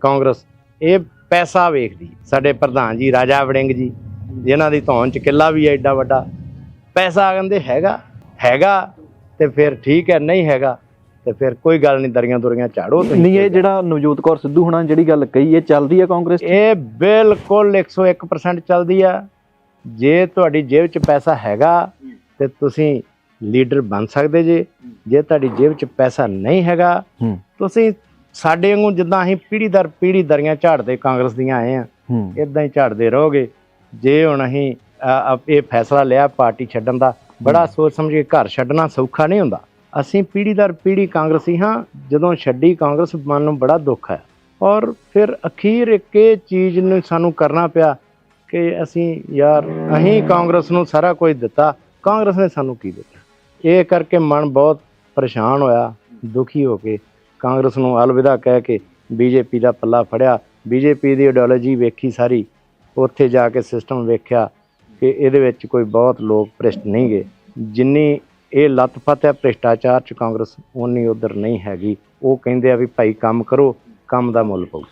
ਕਾਂਗਰਸ ਇਹ ਪੈਸਾ ਵੇਖਦੀ। ਸਾਡੇ ਪ੍ਰਧਾਨ ਜੀ ਰਾਜਾ ਵੜਿੰਗ ਜੀ ਜਿਨ੍ਹਾਂ ਦੀ ਧੌਣ ਚ ਕਿੱਲਾ ਵੀ ਏਡਾ ਵੱਡਾ ਪੈਸਾ ਕਹਿੰਦੇ ਹੈਗਾ ਹੈਗਾ ਤੇ ਫਿਰ ਠੀਕ ਹੈ ਨਹੀਂ ਹੈਗਾ ਤੇ ਫਿਰ ਕੋਈ ਗੱਲ ਨਹੀਂ ਦਰੀਆਂ ਦੁਰੀਆਂ ਝਾੜੋ ਤੁਸੀਂ। ਨਹੀਂ ਇਹ ਜਿਹੜਾ ਨਵਜੋਤ ਕੌਰ ਸਿੱਧੂ ਹੁਣਾਂ ਜਿਹੜੀ ਗੱਲ ਕਹੀ ਇਹ ਚੱਲਦੀ ਹੈ ਕਾਂਗਰਸ? ਇਹ ਬਿਲਕੁਲ 101% ਚੱਲਦੀ ਆ। ਜੇ ਤੁਹਾਡੀ ਜੇਬ 'ਚ ਪੈਸਾ ਹੈਗਾ ਤੇ ਤੁਸੀਂ ਲੀਡਰ ਬਣ ਸਕਦੇ ਜੇ। ਜੇ ਤੁਹਾਡੀ ਜੇਬ 'ਚ ਪੈਸਾ ਨਹੀਂ ਹੈਗਾ ਤੁਸੀਂ ਸਾਡੇ ਵਾਂਗੂ ਜਿੱਦਾਂ ਅਸੀਂ ਪੀੜ੍ਹੀ ਦਰ ਪੀੜ੍ਹੀ ਦਰੀਆਂ ਝਾੜਦੇ ਕਾਂਗਰਸ ਦੀਆਂ ਆਏ ਆ ਇਦਾਂ ਹੀ ਝਾੜਦੇ ਰਹੋਗੇ। ਜੇ ਹੁਣ ਅਸੀਂ ਇਹ ਫੈਸਲਾ ਲਿਆ ਪਾਰਟੀ ਛੱਡਣ ਦਾ ਬੜਾ ਸੋਚ ਸਮਝ ਕੇ ਘਰ ਛੱਡਣਾ ਸੌਖਾ ਨਹੀਂ ਹੁੰਦਾ। ਅਸੀਂ ਪੀੜ੍ਹੀ ਦਰ ਪੀੜ੍ਹੀ ਕਾਂਗਰਸੀ ਹਾਂ ਜਦੋਂ ਛੱਡੀ ਕਾਂਗਰਸ ਮਨ ਨੂੰ ਬੜਾ ਦੁੱਖ ਹੈ। ਔਰ ਫਿਰ ਅਖੀਰ ਇੱਕ ਇਹ ਚੀਜ਼ ਨੂੰ ਸਾਨੂੰ ਕਰਨਾ ਪਿਆ ਕਿ ਅਸੀਂ ਯਾਰ ਅਸੀਂ ਕਾਂਗਰਸ ਨੂੰ ਸਾਰਾ ਕੁਝ ਦਿੱਤਾ ਕਾਂਗਰਸ ਨੇ ਸਾਨੂੰ ਕੀ ਦਿੱਤਾ? ਇਹ ਕਰਕੇ ਮਨ ਬਹੁਤ ਪਰੇਸ਼ਾਨ ਹੋਇਆ ਦੁਖੀ ਹੋ ਕੇ। ਕਾਂਗਰਸ ਨੂੰ ਅਲਵਿਦਾ ਕਹਿ ਕੇ ਬੀਜੇਪੀ ਦਾ ਪੱਲਾ ਫੜਿਆ। ਬੀਜੇਪੀ ਦੀ ਆਈਡੀਓਲੋਜੀ ਵੇਖੀ ਸਾਰੀ। ਉੱਥੇ ਜਾ ਕੇ ਸਿਸਟਮ ਵੇਖਿਆ ਕਿ ਇਹਦੇ ਵਿੱਚ ਕੋਈ ਬਹੁਤ ਲੋਕ ਭ੍ਰਿਸ਼ਟ ਨਹੀਂ ਗਏ ਜਿੰਨੀ ਇਹ ਲੱਤ-ਪੱਤ ਹੈ, ਭ੍ਰਿਸ਼ਟਾਚਾਰ ਚ ਕਾਂਗਰਸ ਉਨੀ ਉਧਰ ਨਹੀਂ ਹੈਗੀ। ਉਹ ਕਹਿੰਦੇ ਆ ਵੀ ਭਾਈ ਕੰਮ ਕਰੋ, ਕੰਮ ਦਾ ਮੁੱਲ ਪਊ।